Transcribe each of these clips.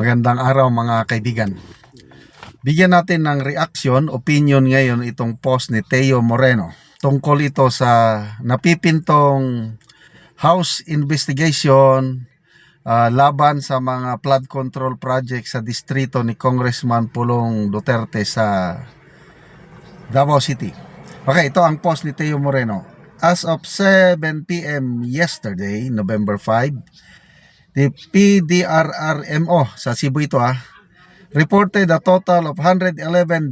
Magandang araw mga kaibigan. Bigyan natin ng reaction, opinion ngayon itong post ni Teo Moreno. Tungkol ito sa napipintong house investigation ah, laban sa mga flood control project sa distrito ni Congressman Pulong Duterte sa Davao City. Okay, ito ang post ni Teo Moreno. As of 7 p.m. yesterday, November 5, the PDRRMO sa Cebu ito ah, reported a total of 111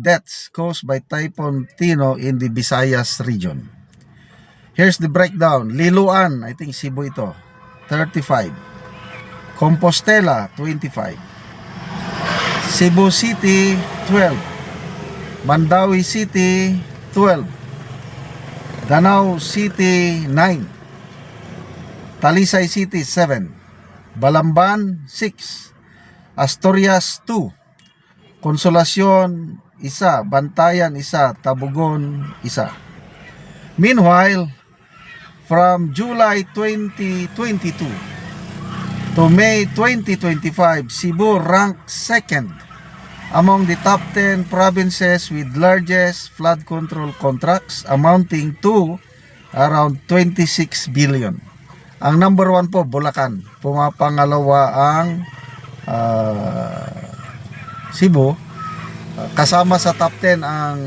deaths caused by Typhoon Tino in the Visayas region. Here's the breakdown. Liluan, I think Cebu ito, 35. Compostela, 25. Cebu City, 12. Mandawi City, 12. Danau City, 9. Talisay City, 7. Balamban, 6. Asturias, 2. Consolacion, isa. Bantayan, isa. Tabugon, isa. Meanwhile, from July 2022 to May 2025, Cebu ranked second among the top 10 provinces with largest flood control contracts amounting to around 26 billion. Ang number one po, Bulacan. Pumapangalawa ang ah, Cebu. Kasama sa top 10 ang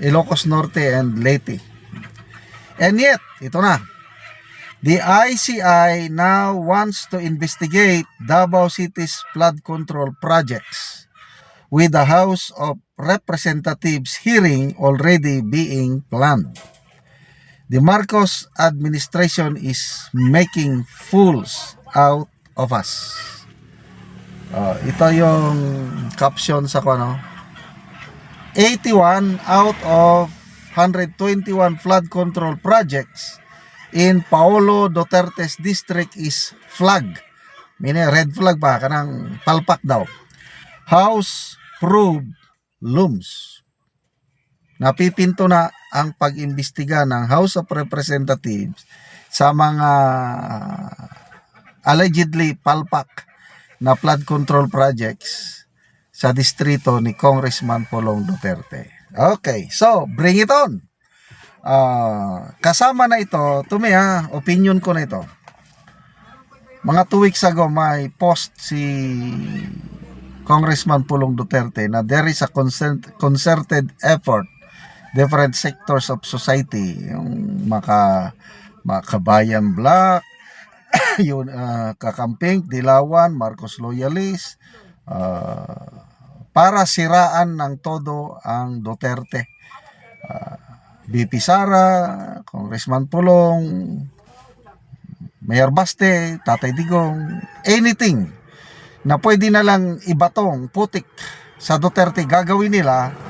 Ilocos Norte and Leyte. And yet, ito na. The ICI now wants to investigate Davao City's flood control projects with the House of Representatives hearing already being planned. The Marcos administration is making fools out of us. Uh, ito yung caption sa ko, ano? 81 out of 121 flood control projects in Paolo Duterte's district is flag. Meaning red flag ba? Kanang palpak daw. House proved looms. Napipinto na ang pag-imbestiga ng House of Representatives sa mga allegedly palpak na flood control projects sa distrito ni Congressman Polong Duterte. Okay, so bring it on. Ah, kasama na ito, tumi ha, opinion ko na ito. Mga two weeks ago, may post si Congressman Pulong Duterte na there is a concert, concerted effort different sectors of society. Yung maka makabayan black yun ah, kakamping dilawan Marcos loyalist ah, para siraan ng todo ang Duterte. Ah, BP Sara Congressman Pulong Mayor Baste Tatay Digong anything na pwede na lang ibatong putik sa Duterte gagawin nila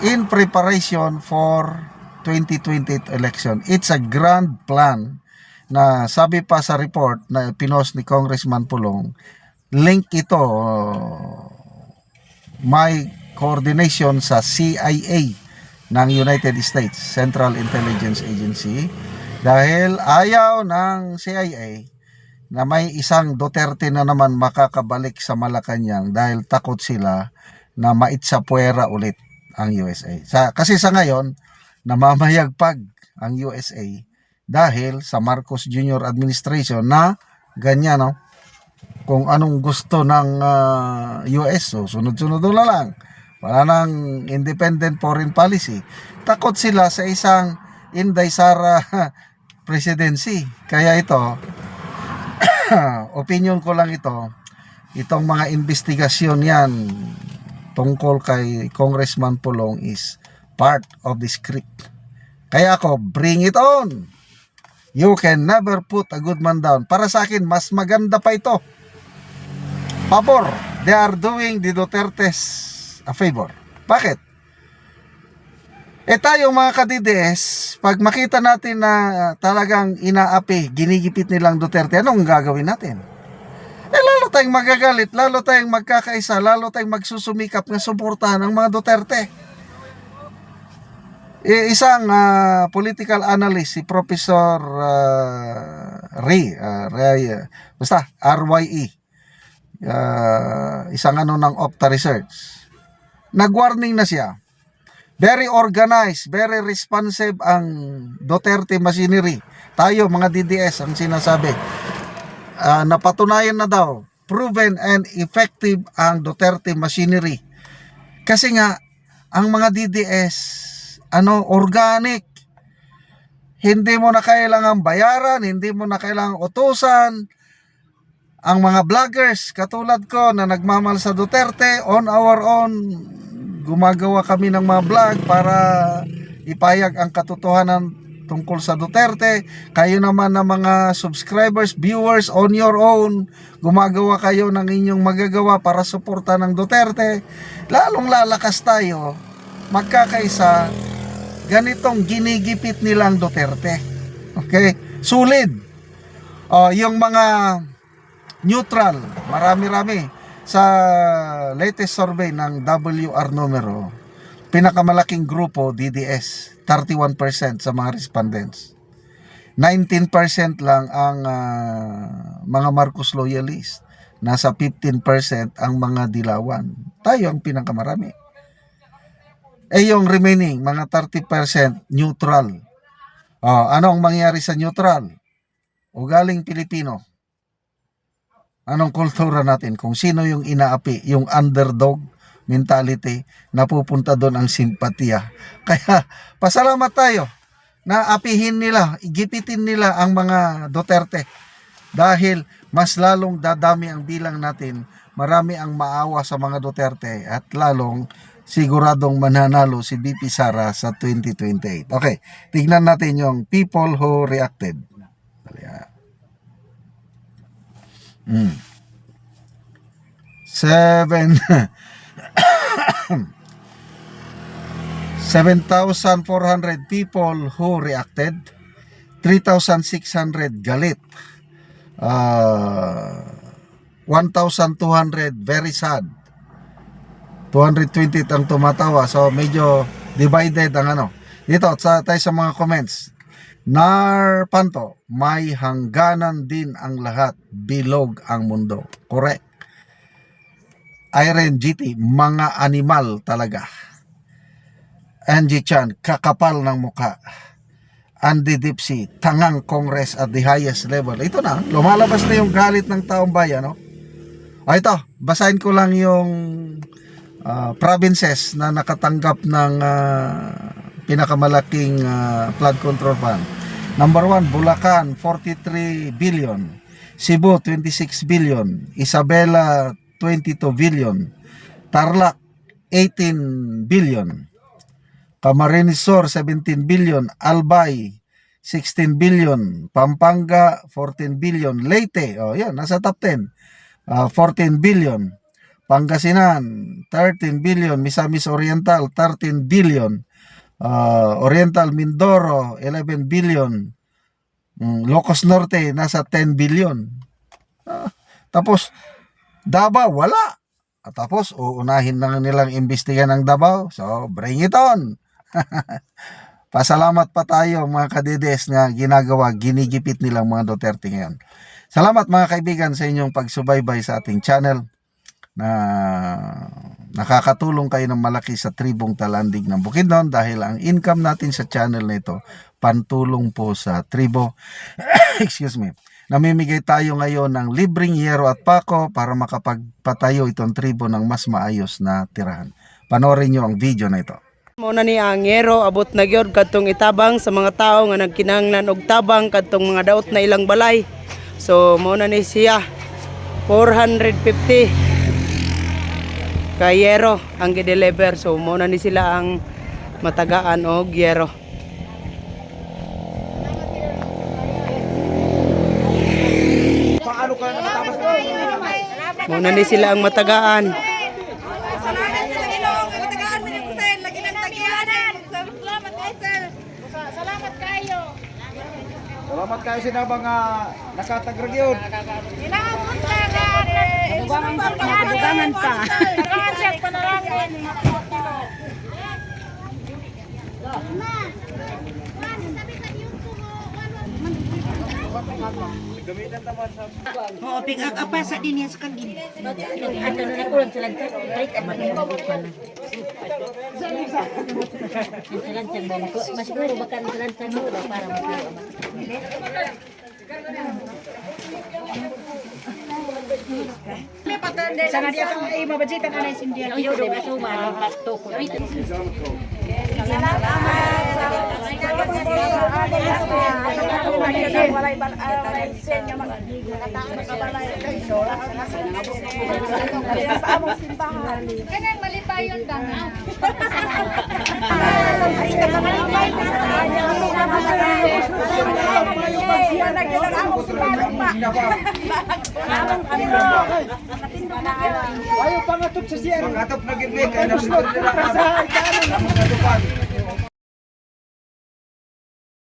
in preparation for 2028 election. It's a grand plan na sabi pa sa report na pinost ni Congressman Pulong, link ito may coordination sa CIA ng United States Central Intelligence Agency dahil ayaw ng CIA na may isang Duterte na naman makakabalik sa Malacanang dahil takot sila na maitsapuera ulit ang USA. Sa, kasi sa ngayon, namamayagpag ang USA dahil sa Marcos Jr. administration na ganyan, no? kung anong gusto ng ah, US, so sunod-sunod na lang. Wala nang independent foreign policy. Takot sila sa isang Inday presidency. Kaya ito, opinion ko lang ito, itong mga investigasyon yan tungkol kay Congressman Pulong is part of the script. Kaya ako, bring it on! You can never put a good man down. Para sa akin, mas maganda pa ito. Pabor, they are doing the Dutertes a favor. Bakit? Eh tayo mga kadides, pag makita natin na talagang inaapi, ginigipit nilang Duterte, anong gagawin natin? Eh tayong magagalit, lalo tayong magkakaisa, lalo tayong magsusumikap na suportahan ang mga Duterte. Eh, isang ah, political analyst, si Professor uh, Ray, ah, Ray, ah, basta RYE, ah, isang ano ng Opta Research. Nag-warning na siya. Very organized, very responsive ang Duterte machinery. Tayo mga DDS ang sinasabi. Ah, napatunayan na daw, proven and effective ang Duterte machinery. Kasi nga, ang mga DDS, ano, organic. Hindi mo na kailangan bayaran, hindi mo na kailangan utusan. Ang mga vloggers, katulad ko na nagmamal sa Duterte, on our own, gumagawa kami ng mga vlog para ipayag ang katotohanan tungkol sa Duterte. Kayo naman na mga subscribers, viewers on your own, gumagawa kayo ng inyong magagawa para suporta ng Duterte. Lalong lalakas tayo, magkakaisa, ganitong ginigipit nilang Duterte. Okay? Sulit. Oh, yung mga neutral, marami-rami sa latest survey ng WR numero, pinakamalaking grupo DDS, 31% sa mga respondents. 19% lang ang ah, mga Marcos loyalist. Nasa 15% ang mga dilawan. Tayo ang pinakamarami. Eh yung remaining, mga 30% neutral. Oh, ano ang mangyayari sa neutral? Ugaling Pilipino. Anong kultura natin? Kung sino yung inaapi, yung underdog mentality, napupunta doon ang simpatya. Kaya, pasalamat tayo na apihin nila, igipitin nila ang mga Duterte. Dahil mas lalong dadami ang bilang natin, marami ang maawa sa mga Duterte at lalong siguradong mananalo si BP Sara sa 2028. Okay, tignan natin yung people who reacted. Mm. Seven. 7,400 people who reacted. 3,600 galit. Uh, 1,200 very sad. 220 ang tumatawa. So medyo divided ang ano. Dito, sa, tayo sa mga comments. Nar Panto, may hangganan din ang lahat. Bilog ang mundo. Correct. Irene GT, mga animal talaga. Angie Chan, kakapal ng muka. Andy Dipsy, tangang Congress at the highest level. Ito na, lumalabas na yung galit ng taong bayan, no? Ah, ito, basahin ko lang yung ah, provinces na nakatanggap ng ah, pinakamalaking ah, flood control fund. Number one, Bulacan, 43 billion. Cebu, 26 billion. Isabela, 22 billion. Tarlac, 18 billion. Camarines Sur, 17 billion. Albay, 16 billion. Pampanga, 14 billion. Leyte, oh yan, nasa top 10. Ah, 14 billion. Pangasinan, 13 billion. Misamis Oriental, 13 billion. Ah, Oriental Mindoro, 11 billion. Mm, Locos Norte, nasa 10 billion. Ah, tapos, Davao, wala. At tapos, uunahin na nilang imbestigan ng Davao. So, bring it on. Pasalamat pa tayo mga kadides na ginagawa, ginigipit nilang mga Duterte ngayon. Salamat mga kaibigan sa inyong pagsubaybay sa ating channel na nakakatulong kayo ng malaki sa tribong talandig ng Bukidnon dahil ang income natin sa channel na ito pantulong po sa tribo. Excuse me. Namimigay tayo ngayon ng libreng yero at pako para makapagpatayo itong tribo ng mas maayos na tirahan. Panoorin nyo ang video na ito. Mo na ni ang ngero abot na gyud kadtong itabang sa mga tao nga nagkinahanglan og tabang kadtong mga daot na ilang balay. So mo na ni siya 450 ka yero ang gi-deliver. So mo na ni sila ang matagaan og yero. Muna ni sila ang matagaan. Salamat sa tagianan. Salamat kayo. Salamat kayo sinabang nga nakatagragyod. Inaabot ka na. Dugangan pa. Dugangan pa. Dugangan siya panalangin. Ma, sabi sa YouTube mo, Oo, pick up apa sa din yan sa kagin. Ano na kulang sa lantan, balik at mag-ibig pa na. Ang sa lantan ba nako? Mas siguro baka ang sa lantan mo daw para mag Sana di ako ay mabajitan na yung sindihan. Ayaw, di ba suma ng pasto ko? Ay, Kanang malipayon lang. Ayaw pangatop sa siya. Pangatop na gid kay na nila. Sa mga dupan.